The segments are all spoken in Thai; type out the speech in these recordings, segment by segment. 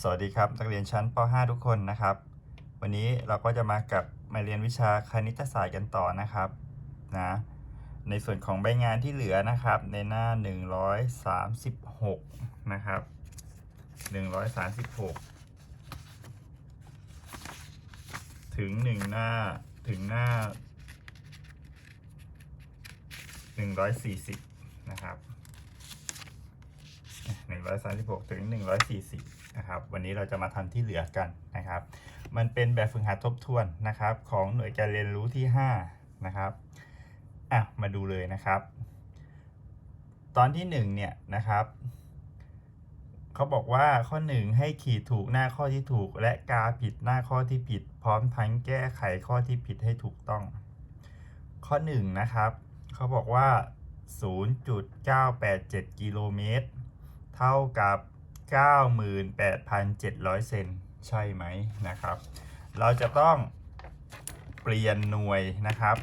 สวัสดีครับนักเรียนชั้นป .5 ทุกคนนะครับ วันนี้เราก็จะมากับมาเรียนวิชาคณิตศาสตร์กันต่อนะครับนะในส่วนของใบงานที่เหลือนะครับ ในหน้า 136 นะครับ 136 ถึง 1 หน้าถึงหน้า 140 นะครับ136 ถึง 140 นะครับ วันนี้เราจะมาทำที่เหลือกันนะครับ มันเป็นแบบฝึกหัดทบทวนนะครับ ของหน่วยการเรียนรู้ที่ 5 นะครับ อะ มาดูเลยนะครับ ตอนที่ 1 เนี่ยนะครับเขาบอกว่าข้อ 1 ให้ขีดถูกหน้าข้อที่ถูก และกาผิดหน้าข้อที่ผิด พร้อมทั้งแก้ไขข้อที่ผิดให้ถูกต้อง ข้อ 1 นะครับเขาบอกว่า 0.987 กิโลเมตร เท่ากับ 98,700 เซนใช่ไหมนะครับ เราจะต้องเปลี่ยนหน่วยนะครับ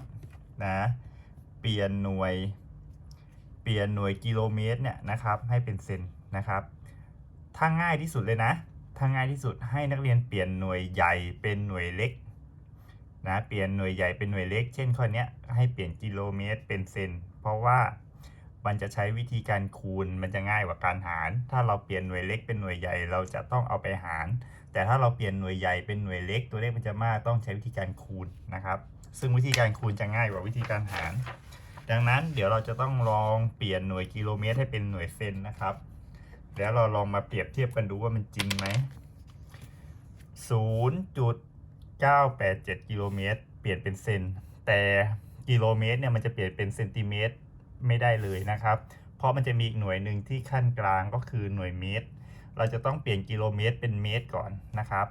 นะเปลี่ยนหน่วย เปลี่ยนหน่วยกิโลเมตรเนี่ยนะครับให้เป็นเซนนะครับถ้าง่ายที่สุดเลยนะถ้าง่ายที่สุดให้นักเรียนเปลี่ยนหน่วยใหญ่เป็นหน่วยเล็กนะเปลี่ยนหน่วยใหญ่เป็นหน่วยเล็ก เช่นข้อนี้ให้เปลี่ยนกิโลเมตรเป็นเซน เพราะว่า มันจะใช้วิธีการคูณมันจะง่ายกว่าการหาร ถ้าเราเปลี่ยนหน่วยเล็กเป็นหน่วยใหญ่เราจะต้องเอาไปหาร แต่ถ้าเราเปลี่ยนหน่วยใหญ่เป็นหน่วยเล็ก ตัวเลขมันจะมากต้องใช้วิธีการคูณนะครับ ซึ่งวิธีการคูณจะง่ายกว่าวิธีการหาร ดังนั้นเดี๋ยวเราจะต้องลองเปลี่ยนหน่วยกิโลเมตรให้เป็นหน่วยเซนนะครับ แล้วเราลองมาเปรียบเทียบกันดูว่ามันจริงไหม0.987กิโลเมตรเปลี่ยนเป็นเซน แต่กิโลเมตรเนี่ยมันจะเปลี่ยนเป็นเซนติเมตร ไม่ได้เลยนะครับ เพราะมันจะมีอีกหน่วยหนึ่งที่ขั้นกลางก็คือหน่วยเมตร เราจะต้องเปลี่ยนกิโลเมตรเป็นเมตรก่อนนะครับ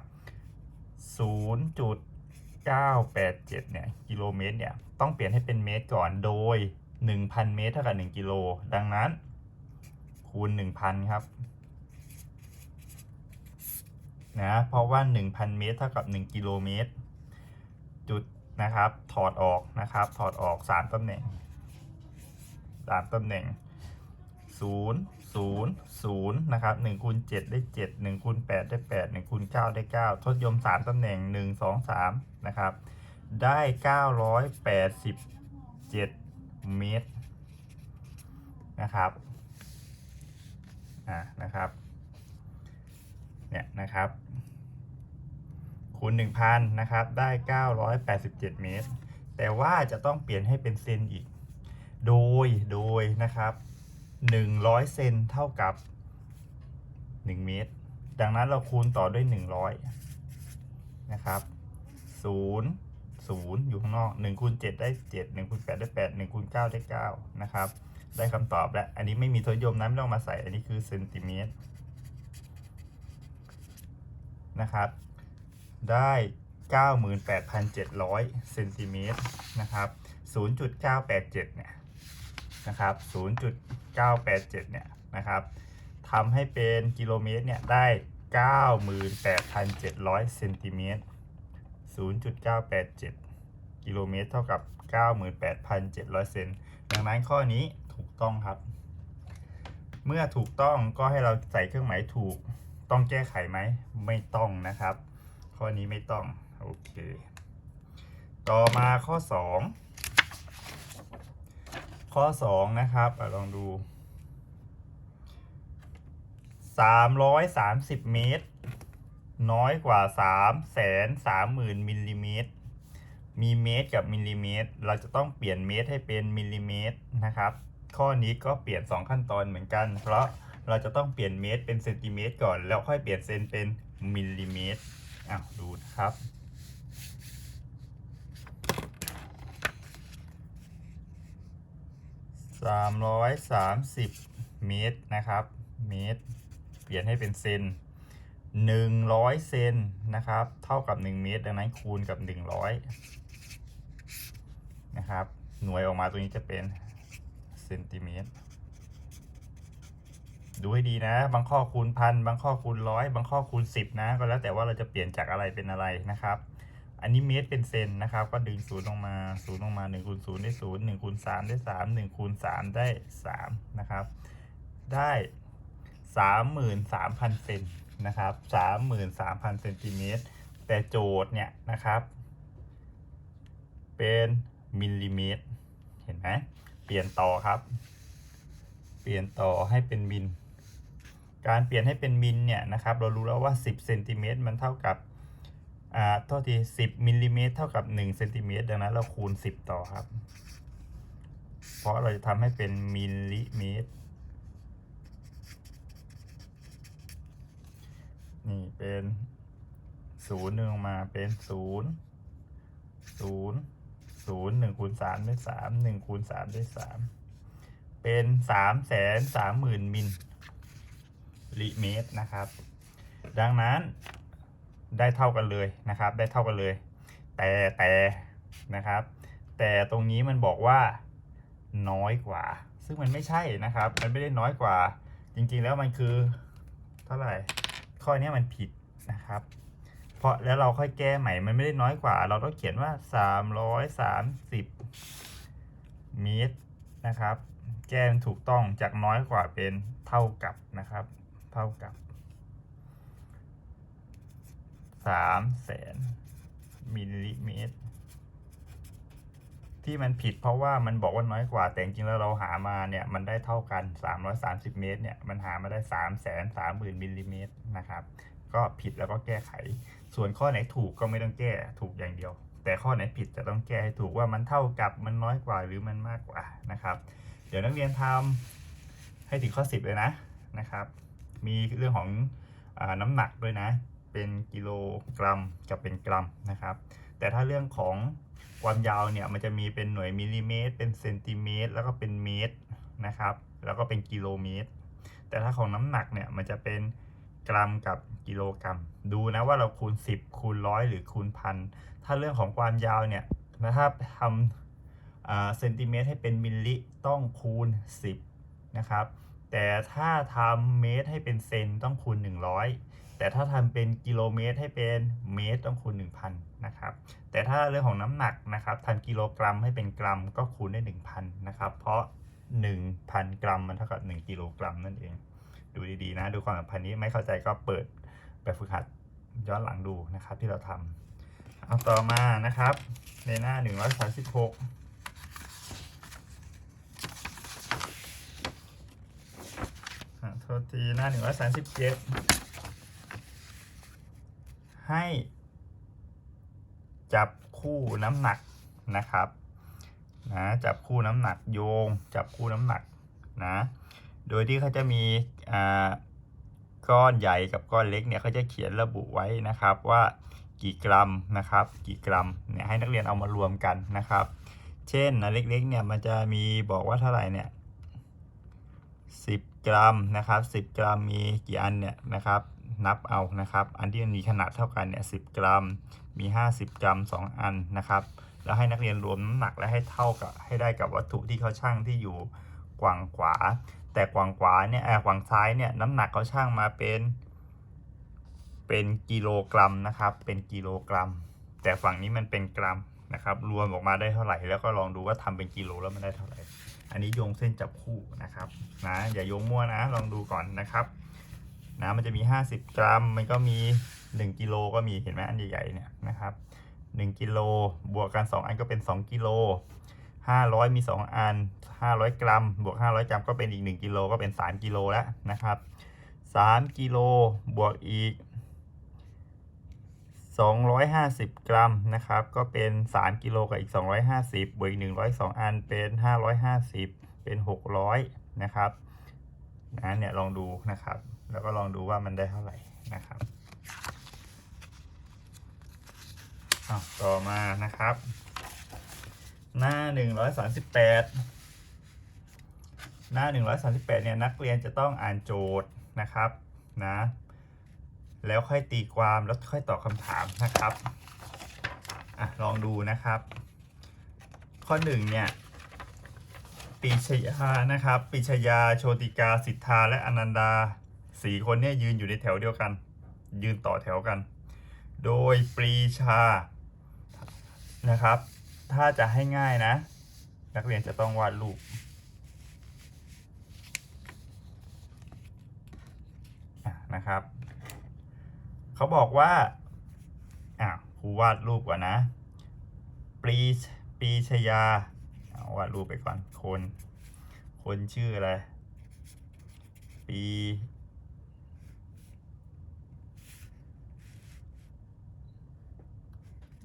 0.987 เนี่ยกิโลเมตรเนี่ยต้องเปลี่ยนให้เป็นเมตรก่อนโดย 1,000 เมตรเท่ากับ 1 กิโล ดังนั้นคูณ 1,000 ครับนะเพราะว่า 1,000 เมตรเท่ากับ 1 กิโลเมตร จุดนะครับ ถอดออกนะครับ ถอดออก 3ตำแหน่ง 3ตำแหน่ง 0 0 0นะครับ1คูณ7ได้ 7 1คูณ8ได้ 8 1คูณ9ได้ 9ทดยม 3ตำแหน่ง 1 2 3นะครับได้ 987 เมตรนะครับอ่านะครับเนี่ยนะครับคูณ 1,000นะครับได้ 987 เมตร แต่ว่าจะต้องเปลี่ยนให้เป็นเซนอีก โดยโดยนะครับ 100 เซนเท่ากับ 1 เมตร ดังนั้นเราคูณต่อด้วย 100 นะครับ0 0 อยู่ข้างนอก1คูณ7ได้ 7 1คูณ8ได้ 8 1คูณ9ได้ 9 นะครับ ได้คำตอบแล้ว อันนี้ไม่มีทศนิยมนะไม่ต้องมาใส่ อันนี้คือเซนติเมตรนะครับ ได้ 98,700 เซนติเมตรนะครับ 0.987 เนี่ย นะครับ 0.987 เนี่ยนะครับทำให้เป็นกิโลเมตรเนี่ยได้ 98,700เซนติเมตร0.987 กิโลเมตรเท่ากับ 98,700 เซน ดังนั้นข้อนี้ถูกต้องครับ เมื่อถูกต้องก็ให้เราใส่เครื่องหมายถูก ต้องแก้ไขไหม ไม่ต้องนะครับ ข้อนี้ไม่ต้อง โอเค ต่อมาข้อ 2 ข้อ2นะครับอลองดู330เมตร น้อยกว่า3 3 0 0 0 0มิลลิเมตร มีเมตรกับมิลลิเมตร เราจะต้องเปลี่ยนเมตรให้เป็นมิลลิเมตรนะครับ ข้อนี้ก็เปลี่ยน 2 ขั้นตอนเหมือนกัน เพราะเราจะต้องเปลี่ยนเมตรเป็นเซนติเมตรก่อน แล้วค่อยเปลี่ยนเซนเป็นมิลลิเมตรอะดูนะครับ 330 เมตรนะครับ เมตร เปลี่ยนให้เป็นเซน100 เซนนะครับ เท่ากับ 1 เมตร ดังนั้นคูณกับ 100 นะครับ หน่วยออกมาตรงนี้จะเป็นเซนติเมตร ดูให้ดีนะ บางข้อคูณพัน บางข้อคูณร้อย บางข้อคูณสิบนะ ก็แล้วแต่ว่าเราจะเปลี่ยนจากอะไรเป็นอะไรนะครับ อันนี้เมตรเป็นเซนนะครับ ก็ดึงศูนย์ลงมาศูนย์ลงมา1คูณ0ได้0 1คูณ3ได้3 1คูณ3ได้3นะครับ ได้33,000เซนนะครับสามหมื่นสามพันเซนติเมตร แต่โจทย์เนี่ยนะครับ เป็นมิลลิเมตร เห็นไหมเปลี่ยนต่อครับ เปลี่ยนต่อให้เป็นมิล การเปลี่ยนให้เป็นมิลเนี่ยนะครับ เรารู้แล้วว่า 10เซนติเมตรมันเท่ากับ อ่าโทษที10มิลลิเมตรเท่ากับ1เซนติเมตรดังนั้นเราคูณ10ต่อครับ เพราะเราจะทำให้เป็นมิลลิเมตรนี่เป็นศูนย์หนึ่งมาเป็นศูนย์ศูนย์ศูนย์หนึ่งคูณสามได้สามหนึ่งคูณสามได้สามเป็นสามแสนสามหมื่นมิลลิเมตรนะครับ ดังนั้น ได้เท่ากันเลยนะครับ ได้เท่ากันเลย แต่แต่นะครับ แต่ตรงนี้มันบอกว่าน้อยกว่า ซึ่งมันไม่ใช่นะครับ มันไม่ได้น้อยกว่า จริงๆแล้วมันคือ เท่าไหร่ข้อนี้มันผิดนะครับ เพราะแล้วเราค่อยแก้ใหม่ มันไม่ได้น้อยกว่า เราต้องเขียนว่า 330เมตรนะครับ แก้ถูกต้องจากน้อยกว่าเป็นเท่ากับนะครับ เท่ากับ 3แสนมิลลิเมตร ที่มันผิดเพราะว่ามันบอกว่าน้อยกว่า แต่จริงๆแล้วเราหามาเนี่ย มันได้เท่ากัน 330 เมตรเนี่ย มันหามาได้ 3 3 0 0 0 0มิลลิเมตรนะครับ ก็ผิดแล้วก็แก้ไข ส่วนข้อไหนถูกก็ไม่ต้องแก้ถูกอย่างเดียว แต่ข้อไหนผิดจะต้องแก้ให้ถูกว่ามันเท่ากับมันน้อยกว่าหรือมันมากกว่านะครับ เดี๋ยวนักเรียนทำให้ถึงข้อ 10 เลยนะนะครับ มีเรื่องของอน้ำหนักด้วยนะ เป็นกิโลกรัมกับเป็นกรัมนะครับ แต่ถ้าเรื่องของความยาวเนี่ยมันจะมีเป็นหน่วยมิลลิเมตร เป็นเซนติเมตร แล้วก็เป็นเมตรนะครับ แล้วก็เป็นกิโลเมตร แต่ถ้าของน้ำหนักเนี่ยมันจะเป็นกรัมกับกิโลกรัม ดูนะว่าเราคูณ 10 คูณร้อยหรือคูณพันถ้าเรื่องของความยาวเนี่ยถ้าทำเซนติเมตรให้เป็นมิลลิต้องคูณ 10 นะครับ แต่ถ้าทำเมตรให้เป็นเซนต้องคูณ 100 แต่ถ้าทำเป็นกิโลเมตรให้เป็นเมตรต้องคูณ 1,000 นะครับ แต่ถ้าเรื่องของน้ำหนักนะครับทำกิโลกรัมให้เป็นกรัมก็คูณได้ 1,000 นะครับ เพราะ 1,000 กรัมมันเท่ากับ 1 กิโลกรัมนั่นเอง ดูดีๆนะ ดูความสัมพันธ์นี้ไม่เข้าใจก็เปิดแบบฝึกหัดย้อนหลังดูนะครับที่เราทำเอาต่อมานะครับในหน้า 136 อะโทษทีหน้า137ให้ จับคู่น้ำหนักนะครับนะจับคู่น้ำหนักโยง จับคู่น้ำหนักนะโดยที่เขาจะมีอ่าก้อนใหญ่กับก้อนเล็กเนี่ยเขาจะเขียนระบุไว้นะครับว่ากี่กรัมนะครับ กี่กรัมเนี่ยให้นักเรียนเอามารวมกันนะครับ เช่นอันเล็กๆเนี่ยมันจะมีบอกว่าเท่าไหร่เนี่ย10กรัมนะครับ10กรัมมีกี่อันเนี่ยนะครับนับเอานะครับ อันที่มันมีขนาดเท่ากันเนี่ย10กรัม มี 50 กรัม 2 อันนะครับ แล้วให้นักเรียนรวมน้ำหนักและให้เท่ากับให้ได้กับวัตถุที่เขาช่างที่อยู่กวางขวา แต่กวางขวาเนี่ยเออกวางซ้ายเนี่ยน้ำหนักเขาช่างมาเป็น เป็นกิโลกรัมนะครับ เป็นกิโลกรัม แต่ฝั่งนี้มันเป็นกรัมนะครับ รวมออกมาได้เท่าไหร่ แล้วก็ลองดูว่าทำเป็นกิโลแล้วมันได้เท่าไหร่ อันนี้โยงเส้นจับคู่นะครับนะอย่าโยงมั่วนะ ลองดูก่อนนะครับนะมันจะมี 50 กรัม มันก็มี 1กิโลก็มีเห็นไหมอันใหญ่ๆเนี่ยนะครับ1กิโลบวกกัน 2 อันก็เป็น 2กิโล500 มี 2 อัน 500 กรัม บวก 500 กรัมก็เป็นอีก 1กิโลก็เป็น 3กิโลแล้วนะครับ3กิโลบวกอีก 250 กรัมนะครับ ก็เป็น 3 กิโลกับอีก 250บวกอีก102 อันเป็น 550 เป็น 600 นะครับนะเนี่ยลองดูนะครับ แล้วก็ลองดูว่ามันได้เท่าไหร่นะครับต่อมานะครับ หน้า 138 หน้า 138เนี่ยนักเรียนจะต้องอ่านโจทย์นะครับนะ แล้วค่อยตีความแล้วค่อยตอบคำถามนะครับอะลองดูนะครับ ข้อหนึ่งเนี่ยปีชยานะครับปีชยาโชติกาสิทธาและอนันดาสี่คนเนี่ยยืนอยู่ในแถวเดียวกัน ยืนต่อแถวกัน โดยปรีชานะครับ ถ้าจะให้ง่ายนะ นักเรียนจะต้องวาดรูปนะครับ เขาบอกว่าอะครูวาดรูปก่อนนะปรีปีชยาวาดรูปไปก่อนคน คนชื่ออะไรปี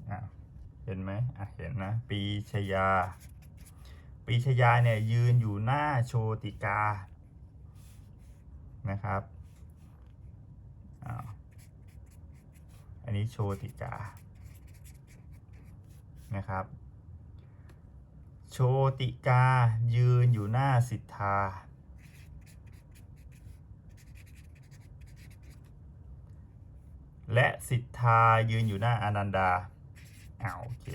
อะเห็นไหมอะเห็นนะ ปีชยา ปีชยาเนี่ยยืนอยู่หน้าโชติกา นะครับอ้าว อันนี้โชติกา นะครับ โชติกายืนอยู่หน้าสิทธา และสิทธายืนอยู่หน้าอนันดาอ้าโอเค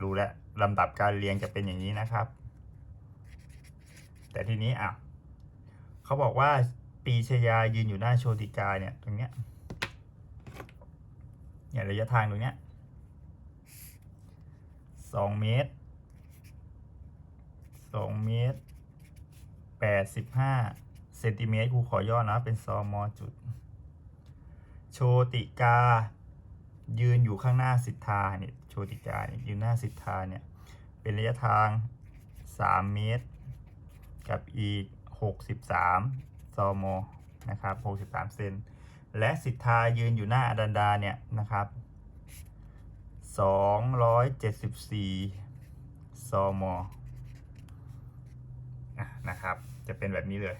รู้แล้วลำดับการเรียงจะเป็นอย่างนี้นะครับ แต่ทีนี้อะเขาบอกว่าปีชยายืนอยู่หน้าโชติกาเนี่ยตรงเนี้ย เนี่ยระยะทางตรงเนี้ยสองเมตรสองเมตรแปดสิบห้าเซนติเมตรครูขอย่อนะเป็นซอมอจุด โชติกา ยืนอยู่ข้างหน้าสิทธาเนี่ยโชติกาเนี่ยยืนหน้าสิทธาเนี่ยเป็นระยะทาง 3 เมตร กับอีก 63ซมอนะครับ 63 เซน และสิทธายืนอยู่หน้าอดันดาเนี่ยนะครับ274ซมอะนะครับ จะเป็นแบบนี้เลย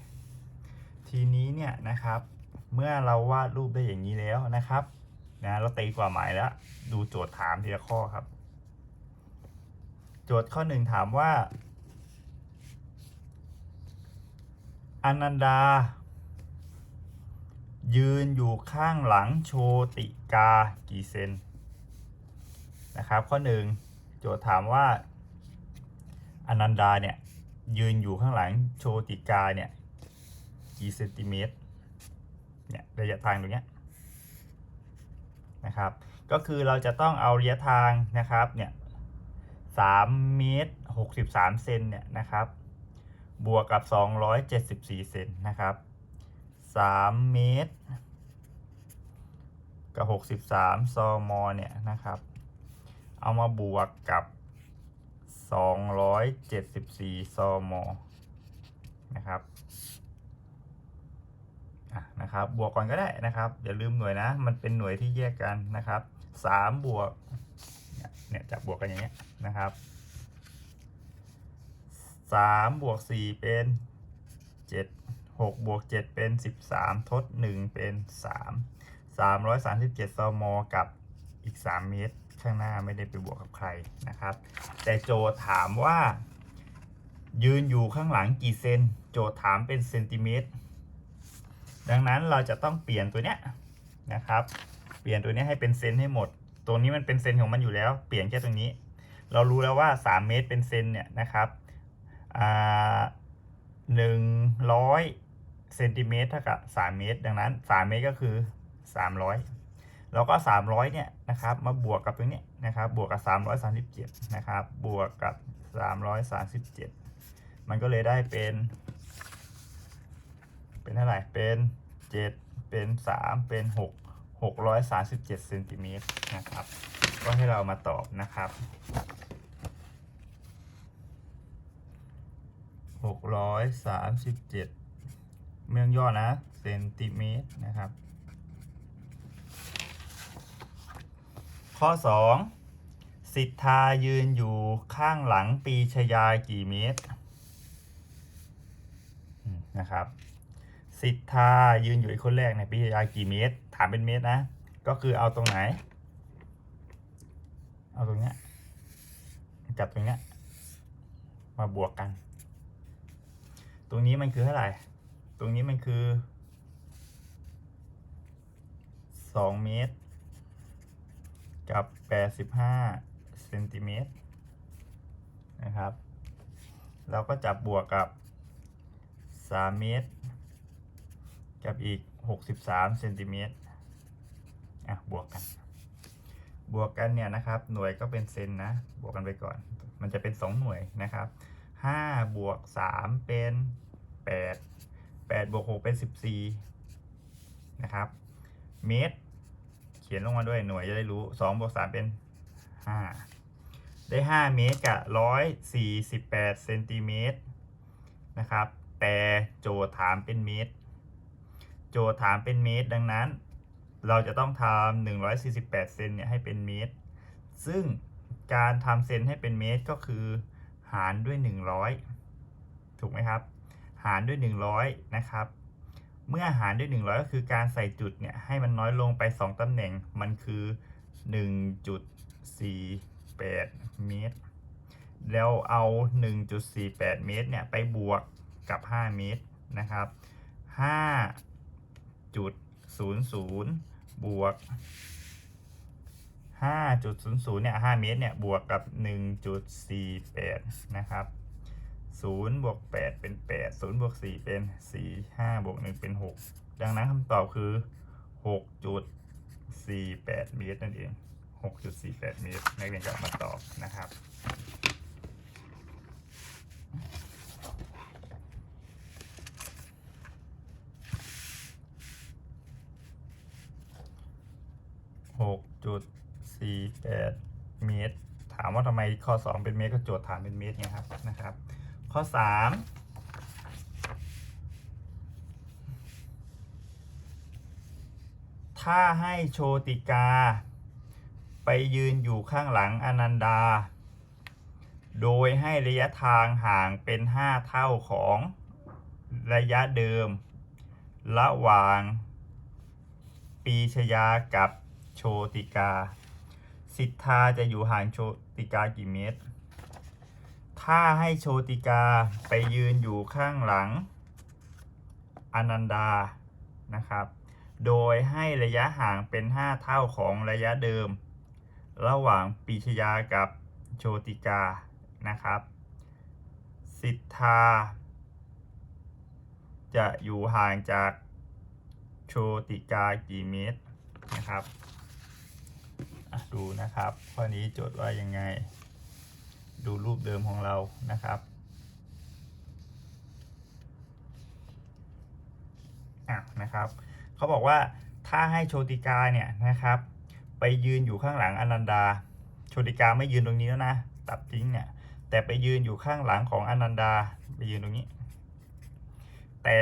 ทีนี้เนี่ยนะครับ เมื่อเราวาดรูปได้อย่างนี้แล้วนะครับนะเราตีความหมายแล้ว ดูโจทย์ถามทีละข้อครับ โจทย์ข้อหนึ่งถามว่าอนันดา ยืนอยู่ข้างหลังโชติกากี่เซนนะครับ ข้อหนึ่งโจทย์ถามว่าอนันดาเนี่ยยืนอยู่ข้างหลังโชติกาเนี่ยกี่เซนติเมตรเนี่ยระยะทางตรงเนี้ยนะครับ ก็คือเราจะต้องเอาระยะทางนะครับเนี่ยสามเมตรหกสิบสามเซนเนี่ยนะครับ บวกกับสองร้อยเจ็ดสิบสี่เซนนะครับสามเมตร กับหกสิบสามซมเนี่ยนะครับ เอามาบวกกับสองร้อยเจ็ดสิบสี่ซมนะครับะนะครับ บวกก่อนก็ได้นะครับ อย่าลืมหน่วยนะ มันเป็นหน่วยที่แยกกันนะครับสามบวก เนี่ยจะบบวกกันอย่างเงี้ยนะครับสามบวกสี่เป็นเจ็ดหกบวกเจ็ดเป็นสิบสามทดหนึ่งเป็นสามสามร้อยสามสิบเจ็ดซมกับอีกสามเมตร ข้างหน้าไม่ได้ไปบวกกับใครนะครับ แต่โจถามว่า ยืนอยู่ข้างหลังกี่เซน โจถามเป็นเซนติเมตร ดังนั้นเราจะต้องเปลี่ยนตัวเนี้ยนะครับ เปลี่ยนตัวเนี้ยให้เป็นเซนให้หมดตัวนี้มันเป็นเซนของมันอยู่แล้ว เปลี่ยนแค่ตรงนี้ เรารู้แล้วว่า 3 เมตรเป็นเซนเนี่ยนะครับหนึ่งร้อยเซนติเมตรเท่ากับ3เมตร ดังนั้น 3 เมตรก็คือ 300 แล้วก็ 300เนี่ยนะครับมาบวกกับตรงนี้นะครับบวกกับ 337นะครับบวกกับ 337 มันก็เลยได้เป็น เป็นเท่าไหร่เป็น 7 เป็น 3 เป็น 6 637เซนติเมตรนะครับ ก็ให้เรามาตอบนะครับ637 เมืองย่อนะเซนติเมตรนะครับ ข้อ 2 สิทธายืนอยู่ข้างหลังปีชยากี่เมตรนะครับ สิทธายืนอยู่ไอ้คนแรกในยปีชยากี่เมตร ถามเป็นเมตรนะ ก็คือเอาตรงไหน เอาตรงเนี้ยจับตรงเนี้ยมาบวกกัน ตรงนี้มันคือเท่าไหร่ ตรงนี้มันคือสองเมตร กับแปดสิบห้าเซนติเมตรนะครับ เราก็จับบวกกับสามเมตร กับอีก 63เซนติเมตรอะบวกกัน บวกกันเนี่ยนะครับ หน่วยก็เป็นเซนนะ บวกกันไปก่อน มันจะเป็น 2 หน่วยนะครับ5บวก3เป็น 8 8บวก6เป็น 14 นะครับ เมตร ขียนลงมาด้วยหน่วยจะได้รู้สองบวกสามเป็นห้าได้ห้าเมตรกับร้อยสี่สิบแปดเซนติเมตรนะครับ แต่โจทย์ถามเป็นเมตร โจทย์ถามเป็นเมตร ดังนั้น เราจะต้องทำหนึ่งร้อยสี่สิบแปดเซนเนี่ยให้เป็นเมตร ซึ่งการทำเซนให้เป็นเมตรก็คือ หารด้วยหนึ่งร้อยถูกไหมครับ หารด้วย100นะครับ เมื่อหารด้วย 100 ก็คือการใส่จุดเนี่ยให้มันน้อยลงไป 2 ตำแหน่งมันคือ 1.48 เมตร แล้วเอา 1.48 เมตรเนี่ยไปบวกกับ 5 เมตรนะครับ 5.00 บวก 5.00 เนี่ย 5 เมตรเนี่ย บวกกับ 1.48 นะครับ ศูนย์บวกแปดเป็นแปดศูนย์บวกสี่เป็นสี่ห้าบวกหนึ่งเป็นหกดังนั้นคำตอบคือหกจุดสี่แปดเมตรนั่นเองหกจุดสี่แปดเมตรนักเรียนก็มาตอบนะครับหกจุดสี่แปดเมตร ถามว่าทำไมข้อสองเป็นเมตรก็โจทย์ถามเป็นเมตรไงครับนะครับ ข้อสามถ้าให้โชติกา ไปยืนอยู่ข้างหลังอนันดา โดยให้ระยะทางห่างเป็น 5 เท่าของระยะเดิม ระหว่างปีชยากับโชติกา สิทธาจะอยู่ห่างโชติกากี่เมตร ถ้าให้โชติกาไปยืนอยู่ข้างหลังอนันดานะครับ โดยให้ระยะห่างเป็น 5 เท่าของระยะเดิม ระหว่างปีชยากับโชติกานะครับ สิทธา จะอยู่ห่างจากโชติกากี่เมตรนะครับ ดูนะครับ ข้อนี้โจทย์ว่ายังไง ดูรูปเดิมของเรานะครับอะนะครับเขาบอกว่าถ้าให้โชติกาเนี่ยนะครับ ไปยืนอยู่ข้างหลังอนันดา โชติกาไม่ยืนตรงนี้แล้วนะตัดทิ้งเนี่ยแต่ไปยืนอยู่ข้างหลังของอนันดาไปยืนตรงนี้ แต่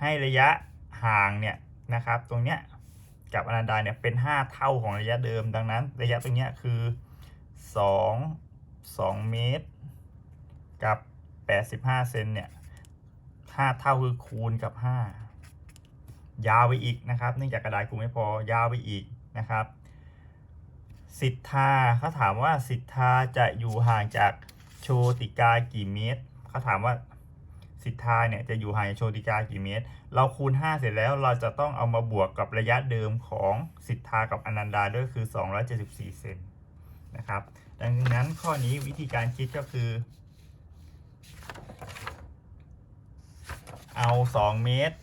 ให้ระยะห่างเนี่ยนะครับ ตรงเนี้ยกับอนันดาเนี่ยเป็น 5 เท่าของระยะเดิม ดังนั้น ระยะตรงเนี้ยคือ 2 2 เมตร กับ 85 เซนเนี่ย5เท่าคือคูณกับ 5 ยาวไปอีกนะครับ เนื่องจากกระดาษคูณไม่พอยาวไปอีกนะครับ สิทธาเขาถามว่าสิทธาจะอยู่ห่างจากโชติกากี่เมตรเขาถามว่าสิทธาเนี่ยจะอยู่ห่างจากโชติกากี่เมตร เราคูณ 5 เสร็จแล้วเราจะต้องเอามาบวกกับระยะเดิมของสิทธากับอนันดาด้วยคือ 274 เซนนะครับ ดังนั้นข้อนี้วิธีการคิดก็คือ เอา 2 เมตร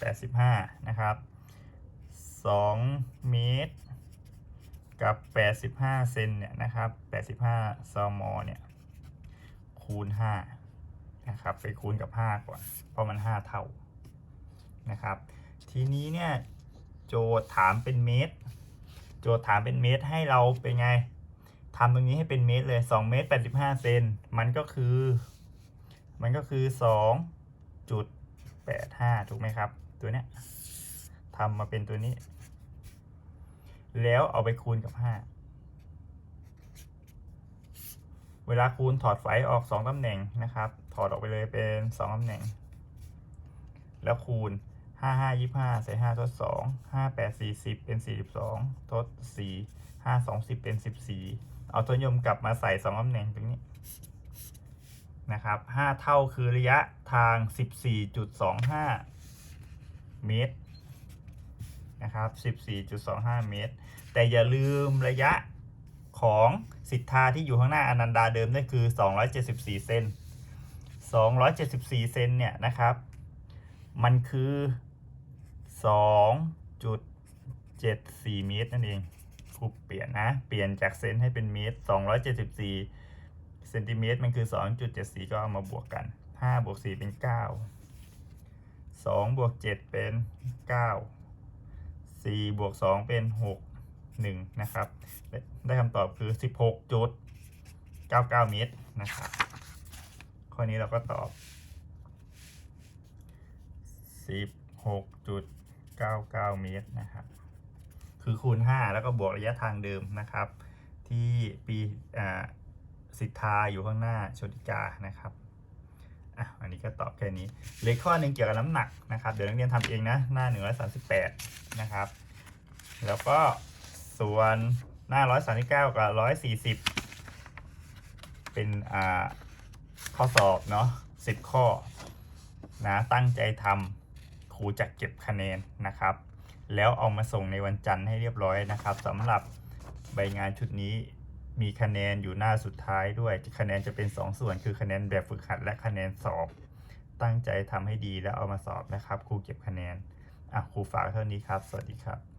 85 นะครับ 2 เมตร กับ 85 เซนเนี่ยนะครับ 85 ซมเนี่ย คูณ 5 นะครับ ไปคูณกับ 5 ก่อน เพราะมัน 5 เท่า นะครับ ทีนี้เนี่ย โจทย์ถามเป็นเมตร โจทย์ถามเป็นเมตรให้เราเป็นไง ทำตรงนี้ให้เป็นเมตรเลย2เมตร85เซนมันก็คือ มันก็คือ2.85ถูกไหมครับ ตัวเนี้ยทำมาเป็นตัวนี้ แล้วเอาไปคูณกับ 5 เวลาคูณถอดไฟออก2ตำแหน่งนะครับ ถอดออกไปเลยเป็น2ตำแหน่ง แล้วคูณ 5 5 25ใส่5ทด2 5 8 40 เป็น 42ทด4 5 20เป็น 14 เอาตัวยมกลับมาใส่2ตำแหน่งตรงนี้นะครับ5เท่าคือระยะทาง 14.25 เมตรนะครับ14.25 เมตร แต่อย่าลืมระยะของสิทธาที่อยู่ข้างหน้าอนันดาเดิมนั่นคือ 274 เซน 274 เซนเนี่ยนะครับ มันคือ 2.74 เมตรนั่นเอง ครูเปลี่ยนนะ เปลี่ยนจากเซนให้เป็นเมตร 274เซนติเมตรมันคือ 2.74 ก็เอามาบวกกัน 5 บวก 4 เป็น 9 2 บวก 7 เป็น9สี่บวกสองเป็นหกหนึ่งนะครับได้ได้คำตอบคือสิบหกจุดเก้าเก้าเมตรนะครับ ข้อนี้เราก็ตอบสิบหกจุดเก้าเก้าเมตรนะครับ คือคูณห้าแล้วก็บวกระยะทางเดิมนะครับ ที่ปีอ่าสิทธาอยู่ข้างหน้าโชติกานะครับอะอันนี้ก็ตอบแค่นี้เล็กข้อหนึ่งเกี่ยวกับน้ำหนักนะครับ เดี๋ยวนักเรียนทำเองนะหน้าหนึ่งร้อยสามสิบแปดนะครับ แล้วก็ส่วนหน้าร้อยสามสิบเก้ากับร้อยสี่สิบเป็นอ่าข้อสอบเนาะสิบข้อนะตั้งใจทำครูจะเก็บคะแนนนะครับ แล้วเอามาส่งในวันจันทร์ให้เรียบร้อยนะครับสำหรับใบงานชุดนี้มีคะแนนอยู่หน้าสุดท้ายด้วย คะแนนจะเป็น 2 ส่วน คือคะแนนแบบฝึกหัดและคะแนนสอบ ตั้งใจทำให้ดีแล้วเอามาสอบนะครับครูเก็บคะแนนอะครูฝากเท่านี้ครับ สวัสดีครับ